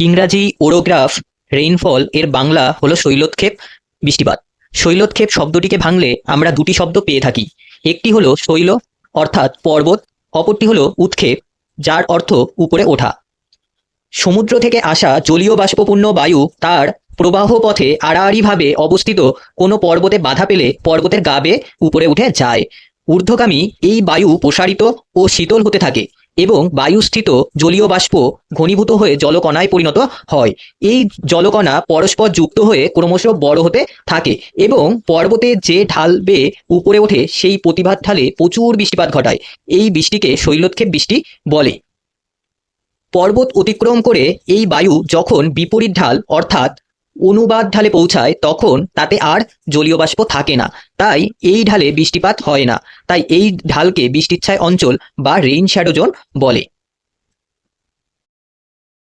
ইংরাজি ওরোগ্রাফ রেইনফল এর বাংলা হলো শৈলোৎক্ষেপ বৃষ্টিপাত। শৈলোৎক্ষেপ শব্দটিকে ভাঙলে আমরা দুটি শব্দ পেয়ে থাকি। একটি হলো শৈল, অর্থাৎ পর্বত, অপরটি হলো উৎক্ষেপ, যার অর্থ উপরে ওঠা। সমুদ্র থেকে আসা জলীয় বাষ্পপূর্ণ বায়ু তার প্রবাহ পথে আড়াআড়িভাবে অবস্থিত কোনো পর্বতে বাধা পেলে পর্বতের গাবে উপরে উঠে যায়। ঊর্ধ্বগামী এই বায়ু প্রসারিত ও শীতল হতে থাকে। এবং বায়ুস্থিত জলীয় বাষ্প ঘনীভূত হয়ে জলকণায় পরিণত হয়। এই জলকণা পরস্পর যুক্ত হয়ে ক্রমশ বড় হতে থাকে এবং পর্বতে যে ঢাল বেয়ে উপরে ওঠে, সেই প্রতিভাত ঢালে প্রচুর বৃষ্টিপাত ঘটায়। এই বৃষ্টিকে শৈলক্ষেপ বৃষ্টি বলে। পর্বত অতিক্রম করে এই বায়ু যখন বিপরীত ঢাল, অর্থাৎ অনুবাদ ঢালে পৌঁছায়, তখন তাতে আর জলীয় বাষ্প থাকে না। তাই এই ঢালে বৃষ্টিপাত হয় না। তাই এই ঢালকে বৃষ্টিচ্ছায় অঞ্চল বা রেইন শ্যাডো জোন বলে।